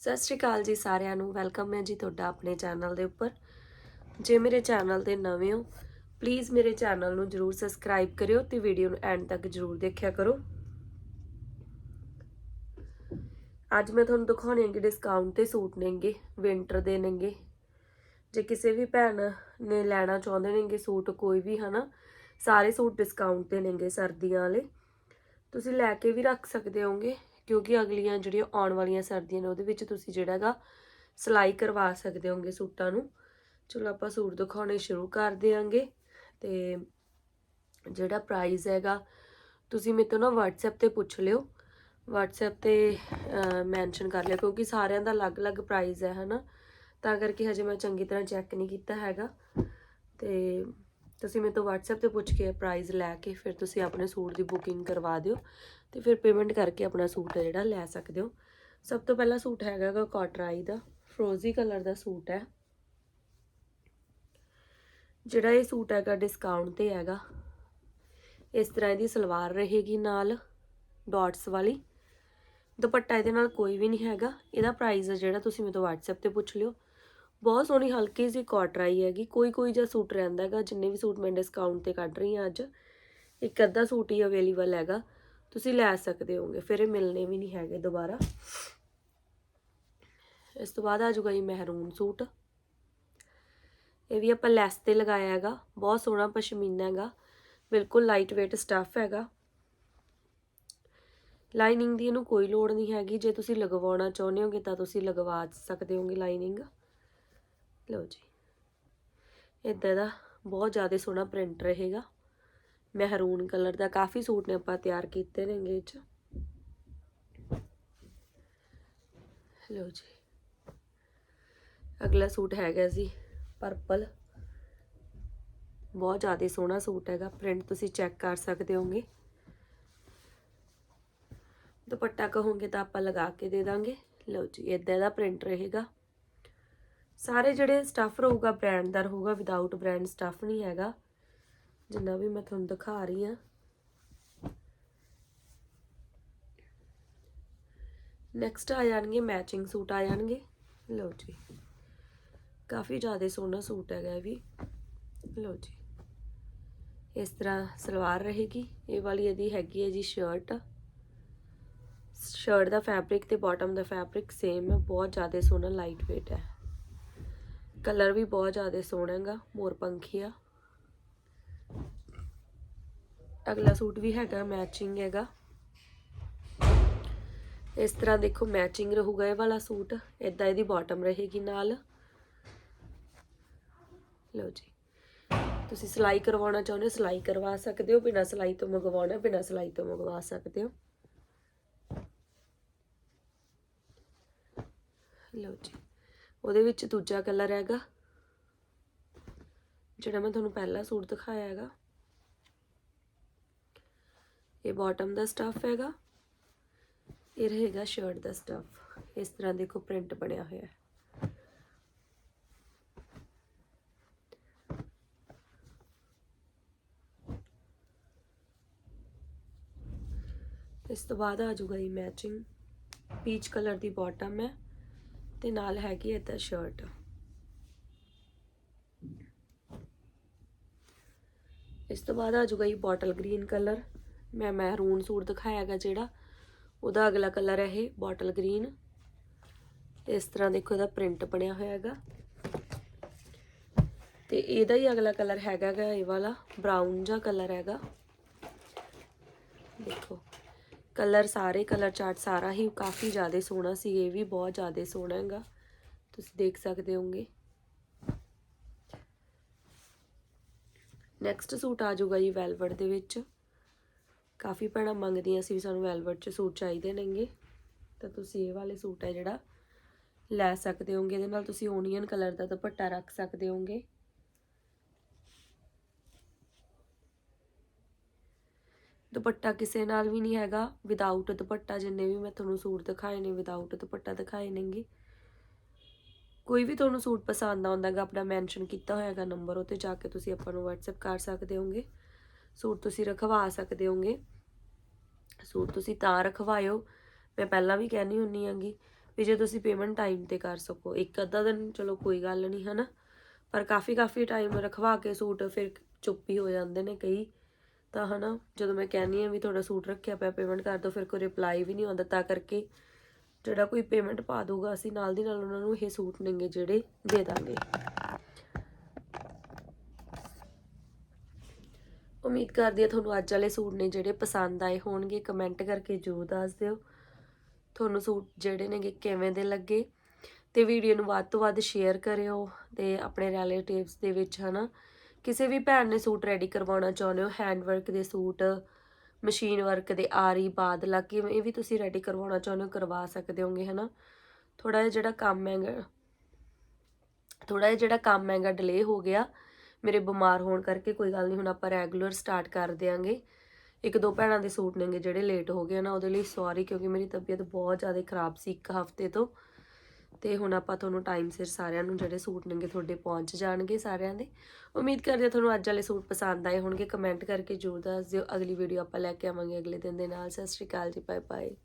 ਸਤਿ ਸ਼੍ਰੀ ਅਕਾਲ ਜੀ ਸਾਰਿਆਂ ਨੂੰ, ਵੈਲਕਮ ਹੈ ਜੀ ਤੁਹਾਡਾ ਆਪਣੇ ਚੈਨਲ ਦੇ ਉੱਪਰ। ਜੇ ਮੇਰੇ ਚੈਨਲ ਤੇ ਨਵੇਂ ਹੋ ਪਲੀਜ਼ ਮੇਰੇ ਚੈਨਲ ਨੂੰ ਜਰੂਰ ਸਬਸਕ੍ਰਾਈਬ ਕਰਿਓ ਤੇ ਵੀਡੀਓ ਨੂੰ ਐਂਡ ਤੱਕ ਜਰੂਰ ਦੇਖਿਆ ਕਰੋ। ਅੱਜ ਮੈਂ ਤੁਹਾਨੂੰ ਦਿਖਾਉਣੇ ਕਿ ਡਿਸਕਾਊਂਟ ਤੇ ਸੂਟ ਨੇਗੇ ਵਿੰਟਰ ਦੇ ਨੇਗੇ। ਜੇ ਕਿਸੇ ਵੀ ਭੈਣ ਨੇ ਲੈਣਾ ਚਾਹੁੰਦੇ ਨੇਗੇ ਸੂਟ, ਕੋਈ ਵੀ ਹਨਾ, ਸਾਰੇ ਸੂਟ ਡਿਸਕਾਊਂਟ ਤੇ ਨੇਗੇ ਸਰਦੀਆਂ ਵਾਲੇ। ਤੁਸੀਂ ਲੈ ਕੇ ਵੀ ਰੱਖ ਸਕਦੇ ਹੋਗੇ। ਕਿਉਂਕਿ ਅਗਲੀਆਂ ਜਿਹੜੀਆਂ ਆਉਣ ਵਾਲੀਆਂ ਸਰਦੀਆਂ ਨੇ ਉਹਦੇ ਵਿੱਚ ਤੁਸੀਂ ਜਿਹੜਾ ਹੈਗਾ ਸਿਲਾਈ ਕਰਵਾ ਸਕਦੇ ਹੋਗੇ ਸੂਟਾਂ ਨੂੰ। ਚਲੋ ਆਪਾਂ ਸੂਟ ਦਿਖਾਉਣੇ ਸ਼ੁਰੂ ਕਰ ਦਿਆਂਗੇ ਤੇ ਜਿਹੜਾ ਪ੍ਰਾਈਸ ਹੈਗਾ ਤੁਸੀਂ ਮੇਰੇ ਤੋਂ ਨਾ WhatsApp ਤੇ ਪੁੱਛ ਲਿਓ। WhatsApp ਤੇ ਮੈਂਸ਼ਨ ਕਰ ਲਿਓ ਕਿਉਂਕਿ ਸਾਰਿਆਂ ਦਾ ਅਲੱਗ-ਅਲੱਗ ਪ੍ਰਾਈਸ ਹੈ ਹਨਾ। ਤਾਂ ਕਰਕੇ ਹਜੇ ਮੈਂ ਚੰਗੀ ਤਰ੍ਹਾਂ ਚੈੱਕ ਨਹੀਂ ਕੀਤਾ ਹੈਗਾ। ਤੇ ਤੁਸੀਂ ਮੇਰੇ ਤੋਂ WhatsApp ਤੇ ਪੁੱਛ ਕੇ ਪ੍ਰਾਈਸ ਲੈ ਕੇ ਫਿਰ ਤੁਸੀਂ ਆਪਣੇ ਸੂਟ ਦੀ ਬੁਕਿੰਗ ਕਰਵਾ ਦਿਓ ਤੇ ਫਿਰ ਪੇਮੈਂਟ ਕਰਕੇ ਆਪਣਾ ਸੂਟ ਹੈ ਜਿਹੜਾ ਲੈ ਸਕਦੇ ਹੋ। ਸਭ ਤੋਂ ਪਹਿਲਾ ਸੂਟ ਹੈਗਾ ਗਾ ਕਾਟਰਾਈ ਦਾ ਫਰੋਜ਼ੀ ਕਲਰ ਦਾ ਸੂਟ ਹੈ। ਜਿਹੜਾ ਇਹ ਸੂਟ ਹੈਗਾ ਡਿਸਕਾਊਂਟ ਤੇ ਹੈਗਾ। ਇਸ ਤਰ੍ਹਾਂ ਇਹਦੀ ਸਲਵਾਰ ਰਹੇਗੀ ਨਾਲ ਡਾਟਸ ਵਾਲੀ। ਦੁਪੱਟਾ ਇਹਦੇ ਨਾਲ ਕੋਈ ਵੀ ਨਹੀਂ ਹੈਗਾ। ਇਹਦਾ ਪ੍ਰਾਈਸ ਹੈ ਜਿਹੜਾ ਤੁਸੀਂ ਮੇਰੇ ਤੋਂ WhatsApp ਤੇ ਪੁੱਛ ਲਿਓ। ਬਹੁਤ ਸੋਹਣੀ ਹਲਕੀ ਜਿਹੀ ਕੋਟਰਾਈ ਹੈਗੀ, ਕੋਈ ਕੋਈ ਜਿਹਾ ਸੂਟ ਰਹਿੰਦਾ ਹੈਗਾ, ਜਿੰਨੇ ਵੀ ਸੂਟ ਮੈਂ ਡਿਸਕਾਊਂਟ ਤੇ ਕੱਢ ਰਹੀ ਹਾਂ ਅੱਜ, ਇੱਕ ਅੱਧਾ ਸੂਟ ਹੀ ਅਵੇਲੇਬਲ ਹੈਗਾ, ਤੁਸੀਂ ਲੈ ਸਕਦੇ ਹੋਗੇ ਫਿਰ ਇਹ ਮਿਲਨੇ ਵੀ ਨਹੀਂ ਹੈਗੇ ਦੁਬਾਰਾ। ਇਸ ਤੋਂ ਬਾਅਦ ਆ ਜਾਊਗਾ ਜੀ ਮਹਿਰੂਨ ਸੂਟ। ਇਹ ਵੀ ਆਪਾਂ ਲੈਸ ਤੇ ਲਗਾਇਆ ਹੈਗਾ, ਬਹੁਤ ਸੋਹਣਾ ਪਸ਼ਮੀਨਾ ਹੈਗਾ, ਬਿਲਕੁਲ ਲਾਈਟ weight ਸਟੱਫ ਹੈਗਾ। ਲਾਈਨਿੰਗ ਦੀ ਇਹਨੂੰ ਕੋਈ ਲੋੜ ਨਹੀਂ ਹੈਗੀ, ਜੇ ਤੁਸੀਂ ਲਗਵਾਉਣਾ ਚਾਹੁੰਦੇ ਹੋਗੇ ਤਾਂ ਤੁਸੀਂ ਲਗਵਾ ਸਕਦੇ ਹੋਗੇ ਲਾਈਨਿੰਗ ਲਓ ਜੀ। ਇਦਾਂ ਦਾ ਬਹੁਤ ਜ਼ਿਆਦਾ ਸੋਹਣਾ ਪ੍ਰਿੰਟ ਰਹੇਗਾ। ਮਹਿਰੂਨ ਕਲਰ ਦਾ ਕਾਫੀ ਸੂਟ ਨੇ ਆਪਾਂ ਤਿਆਰ ਕੀਤੇ ਨੇਗੇ ਇਹ ਚ। ਲਓ ਜੀ। ਅਗਲਾ ਸੂਟ ਹੈਗਾ ਜੀ ਪਰਪਲ ਬਹੁਤ ਜ਼ਿਆਦਾ ਸੋਹਣਾ ਸੂਟ ਹੈਗਾ। ਪ੍ਰਿੰਟ ਤੁਸੀਂ ਚੈੱਕ ਕਰ ਸਕਦੇ ਹੋਗੇ ਦੁਪੱਟਾ ਕਹੋਗੇ ਤਾਂ ਆਪਾਂ ਲਗਾ ਕੇ ਦੇ ਦਾਂਗੇ। ਲਓ ਜੀ ਇਦਾਂ ਦਾ ਪ੍ਰਿੰਟ ਰਹੇਗਾ। ਸਾਰੇ ਜਿਹੜੇ ਸਟੱਫ ਰਹੂਗਾ ਬ੍ਰਾਂਡ ਦਾ ਰਹੂਗਾ ਵਿਦਆਊਟ ਬ੍ਰਾਂਡ ਸਟੱਫ ਨਹੀਂ ਹੈਗਾ। ਜਿੰਨਾ ਵੀ ਮੈਂ ਤੁਹਾਨੂੰ ਦਿਖਾ ਰਹੀ ਹਾਂ। ਨੈਕਸਟ ਆ ਜਾਣਗੇ ਮੈਚਿੰਗ ਸੂਟ ਆ ਜਾਣਗੇ। ਲਓ ਜੀ। ਕਾਫੀ ਜ਼ਿਆਦਾ ਸੋਹਣਾ ਸੂਟ ਹੈਗਾ ਇਹ ਵੀ। ਲਓ ਜੀ। ਇਸ ਤਰ੍ਹਾਂ ਸਲਵਾਰ ਰਹੇਗੀ। ਇਹ ਵਾਲੀ ਇਹਦੀ ਹੈਗੀ ਹੈ ਜੀ ਸ਼ਰਟ ਸ਼ਰਟ ਦਾ ਫੈਬਰਿਕ ਤੇ ਬਾਟਮ ਦਾ ਫੈਬਰਿਕ ਸੇਮ ਹੈ। ਬਹੁਤ ਜ਼ਿਆਦਾ ਸੋਹਣਾ ਲਾਈਟ weight ਹੈ। ਕਲਰ ਵੀ ਬਹੁਤ ਜ਼ਿਆਦਾ ਸੋਹਣਾ ਹੈਗਾ ਮੋਰ ਆ। ਅਗਲਾ ਸੂਟ ਵੀ ਹੈਗਾ ਮੈਚਿੰਗ ਹੈਗਾ। ਇਸ ਤਰ੍ਹਾਂ ਦੇਖੋ ਮੈਚਿੰਗ ਰਹੂਗਾ ਇਹ ਵਾਲਾ ਸੂਟ ਇਦਾਂ ਇਹਦੀ ਬਾਟਮ ਰਹੇਗੀ ਨਾਲ। ਲਓ ਜੀ। ਤੁਸੀਂ ਸਿਲਾਈ ਕਰਵਾਉਣਾ ਚਾਹੁੰਦੇ ਹੋ, ਸਿਲਾਈ ਕਰਵਾ ਸਕਦੇ ਹੋ, ਬਿਨਾਂ ਸਿਲਾਈ ਤੋਂ ਮੰਗਵਾਉਣਾ, ਬਿਨਾਂ ਸਿਲਾਈ ਤੋਂ ਮੰਗਵਾ ਸਕਦੇ ਹੋ। ਲਓ ਜੀ। ਉਹਦੇ ਵਿੱਚ ਦੂਜਾ ਕਲਰ ਹੈਗਾ। ਜਿਹੜਾ ਮੈਂ ਤੁਹਾਨੂੰ ਪਹਿਲਾ ਸੂਟ ਦਿਖਾਇਆ ਹੈਗਾ। ਇਹ ਬਾਟਮ ਦਾ ਸਟੱਫ ਹੈਗਾ। ਇਹ ਰਹੇਗਾ ਸ਼ਰਟ ਦਾ ਸਟੱਫ ਇਸ ਤਰ੍ਹਾਂ ਦੇਖੋ ਪ੍ਰਿੰਟ ਬਣਿਆ ਹੋਇਆ ਹੈ। ਇਸ ਤੋਂ ਬਾਅਦ ਆ ਜਾਊਗਾ ਇਹ ਮੈਚਿੰਗ ਪੀਚ ਕਲਰ ਦੀ ਬਾਟਮ ਹੈ। ਤੇ ਨਾਲ ਹੈਗੀ ਇਹਦਾ ਸ਼ਰਟ ਇਸ ਤੋਂ ਬਾਅਦ ਆ ਜਾਊਗਾ ਇਹ ਬੋਟਲ ਗ੍ਰੀਨ ਕਲਰ ਮੈਂ ਮਹਿਰੂਨ ਸੂਟ ਦਿਖਾਇਆਗਾ ਜਿਹੜਾ, ਉਹਦਾ ਅਗਲਾ ਕਲਰ ਹੈ ਇਹ ਬੋਟਲ ਗ੍ਰੀਨ ਇਸ ਤਰ੍ਹਾਂ ਦੇਖੋ ਇਹਦਾ ਪ੍ਰਿੰਟ ਬਣਿਆ ਹੋਇਆ ਹੈਗਾ। ਤੇ ਇਹਦਾ ਹੀ ਅਗਲਾ ਕਲਰ ਹੈਗਾ ਇਹ ਵਾਲਾ ਬਰਾਊਨ ਜਿਹਾ ਕਲਰ ਹੈਗਾ। ਦੇਖੋ। ਕਲਰ ਸਾਰੇ ਕਲਰ ਚਾਰਟ ਸਾਰਾ ਹੀ ਕਾਫੀ ਜ਼ਿਆਦਾ ਸੋਹਣਾ ਸੀ, ਇਹ ਵੀ ਬਹੁਤ ਜ਼ਿਆਦਾ ਸੋਹਣਾ ਹੈਗਾ। ਤੁਸੀਂ ਦੇਖ ਸਕਦੇ ਹੋਗੇ ਨੈਕਸਟ ਸੂਟ ਆ ਜਾਊਗਾ ਜੀ ਵੈਲਵਟ ਦੇ ਵਿੱਚ। ਕਾਫੀ ਭੈਣਾਂ ਮੰਗਦੀਆਂ ਸੀ ਵੀ ਸਾਨੂੰ ਵੈਲਵਟ 'ਚ ਸੂਟ ਚਾਹੀਦੇ ਨੇਗੇ। ਤਾਂ ਤੁਸੀਂ ਇਹ ਵਾਲੇ ਸੂਟ ਹੈ ਜਿਹੜਾ ਲੈ ਸਕਦੇ ਹੋਗੇ ਇਹਦੇ ਨਾਲ ਤੁਸੀਂ ਓਨੀਅਨ ਕਲਰ ਦਾ ਦੁਪੱਟਾ ਰੱਖ ਸਕਦੇ ਹੋਗੇ ਦੁਪੱਟਾ ਕਿਸੇ ਨਾਲ ਵੀ ਨਹੀਂ ਹੈਗਾ ਵਿਦਆਊਟ ਦੁਪੱਟਾ ਜਿੰਨੇ ਵੀ ਮੈਂ ਤੁਹਾਨੂੰ ਸੂਟ ਦਿਖਾਏ ਨੇ ਵਿਦਆਊਟ ਦੁਪੱਟਾ ਦਿਖਾਏ ਨੇਗੇ। ਕੋਈ ਵੀ ਤੁਹਾਨੂੰ ਸੂਟ ਪਸੰਦ ਆਉਂਦਾਗਾ ਆਪਣਾ ਮੈਂਸ਼ਨ ਕੀਤਾ ਹੋਇਆਗਾ ਨੰਬਰ ਉੱਤੇ ਜਾ ਕੇ ਤੁਸੀਂ ਆਪਾਂ ਨੂੰ WhatsApp ਕਰ ਸਕਦੇ ਹੋਗੇ। ਸੂਟ ਤੁਸੀਂ ਰਖਵਾ ਸਕਦੇ ਹੋਗੇ। ਸੂਟ ਤੁਸੀਂ ਤਾਂ ਰਖਵਾਇਓ। ਮੈਂ ਪਹਿਲਾਂ ਵੀ ਕਹਿਣੀ ਹੁੰਨੀ ਆਂਗੀ ਵੀ ਜੇ ਤੁਸੀਂ ਪੇਮੈਂਟ ਟਾਈਮ ਤੇ ਕਰ ਸਕੋ, ਇੱਕ ਅੱਧਾ ਦਿਨ ਚਲੋ ਕੋਈ ਗੱਲ ਨਹੀਂ, ਹਨਾ? ਪਰ ਕਾਫੀ ਕਾਫੀ ਟਾਈਮ ਰਖਵਾ ਕੇ ਸੂਟ ਫਿਰ ਚੁੱਪੀ ਹੋ ਜਾਂਦੇ ਨੇ ਕਈ। ਤਾਂ ਹਨਾ, ਜਦੋਂ ਮੈਂ ਕਹਿੰਨੀ ਆ ਵੀ ਤੁਹਾਡਾ ਸੂਟ ਰੱਖਿਆ ਪਿਆ ਪੇਮੈਂਟ ਕਰ ਦਿਓ, ਫਿਰ ਕੋਈ ਰਿਪਲਾਈ ਵੀ ਨਹੀਂ ਆਉਂਦਾ, ਤਾਂ ਕਰਕੇ ਜਿਹੜਾ ਕੋਈ ਪੇਮੈਂਟ ਪਾ ਦੂਗਾ ਅਸੀਂ ਨਾਲ ਦੀ ਨਾਲ ਉਹਨਾਂ ਨੂੰ ਇਹ ਸੂਟ ਨੇਗੇ ਜਿਹੜੇ ਦੇ ਦਾਂਗੇ। ਉਮੀਦ ਕਰਦੀ ਹਾਂ ਤੁਹਾਨੂੰ ਅੱਜ ਵਾਲੇ ਸੂਟ ਨੇ ਜਿਹੜੇ ਪਸੰਦ ਆਏ ਹੋਣਗੇ ਕਮੈਂਟ ਕਰਕੇ ਜ਼ਰੂਰ ਦੱਸ ਦਿਓ। ਤੁਹਾਨੂੰ ਸੂਟ ਜਿਹੜੇ ਨੇਗੇ ਕਿਵੇਂ ਦੇ ਲੱਗੇ? ਤੇ ਵੀਡੀਓ ਨੂੰ ਵੱਧ ਤੋਂ ਵੱਧ ਸ਼ੇਅਰ ਕਰਿਓ ਤੇ ਆਪਣੇ ਰਿਲੇਟਿਵਸ ਦੇ ਵਿੱਚ ਹਨਾ ਕਿਸੇ ਵੀ ਭੈਣ ਨੇ ਸੂਟ ਰੈਡੀ ਕਰਵਾਉਣਾ ਚਾਹੁੰਦੇ ਹੋ ਹੈਂਡ ਵਰਕ ਦੇ ਸੂਟ ਮਸ਼ੀਨ ਵਰਕ ਦੇ ਆਰੀ, ਬਾਦਲਾ, ਕਿਵੇਂ ਵੀ ਤੁਸੀਂ ਰੈਡੀ ਕਰਵਾਉਣਾ ਚਾਹੁੰਦੇ ਹੋ, ਕਰਵਾ ਸਕਦੇ ਹੋਗੇ, ਹਨਾ? ਥੋੜਾ ਜਿਹਾ ਜਿਹੜਾ ਕੰਮ ਹੈਗਾ ਥੋੜਾ ਜਿਹਾ ਜਿਹੜਾ ਕੰਮ ਹੈਗਾ ਡਿਲੇ ਹੋ ਗਿਆ, ਮੇਰੇ ਬਿਮਾਰ ਹੋਣ ਕਰਕੇ ਕੋਈ ਗੱਲ ਨਹੀਂ, ਹੁਣ ਆਪਾਂ ਰੈਗੂਲਰ ਸਟਾਰਟ ਕਰ ਦਿਆਂਗੇ। ਇੱਕ ਦੋ ਭੈਣਾਂ ਦੇ ਸੂਟ ਨੇਗੇ ਜਿਹੜੇ ਲੇਟ ਹੋ ਗਏ ਨਾ ਉਹਦੇ ਲਈ ਸੌਰੀ ਕਿਉਂਕਿ ਮੇਰੀ ਤਬੀਅਤ ਬਹੁਤ ਜ਼ਿਆਦਾ ਖਰਾਬ ਸੀ ਇੱਕ ਹਫ਼ਤੇ ਤੋਂ। ਤੇ ਹੁਣ ਆਪਾਂ ਤੁਹਾਨੂੰ ਟਾਈਮ ਸਿਰ ਸਾਰਿਆਂ ਨੂੰ ਜਿਹੜੇ ਸੂਟ ਨੇਗੇ ਤੁਹਾਡੇ ਪਹੁੰਚ ਜਾਣਗੇ ਸਾਰਿਆਂ ਦੇ। ਉਮੀਦ ਕਰਦੇ ਹਾਂ ਤੁਹਾਨੂੰ ਅੱਜ ਵਾਲੇ ਸੂਟ ਪਸੰਦ ਆਏ ਹੋਣਗੇ। ਕਮੈਂਟ ਕਰਕੇ ਜ਼ਰੂਰ ਦੱਸ ਦਿਓ। ਅਗਲੀ ਵੀਡੀਓ ਆਪਾਂ ਲੈ ਕੇ ਆਵਾਂਗੇ ਅਗਲੇ ਦਿਨ ਦੇ ਨਾਲ। ਸਤਿ ਸ਼੍ਰੀ ਅਕਾਲ ਜੀ ਬਾਏ ਬਾਏ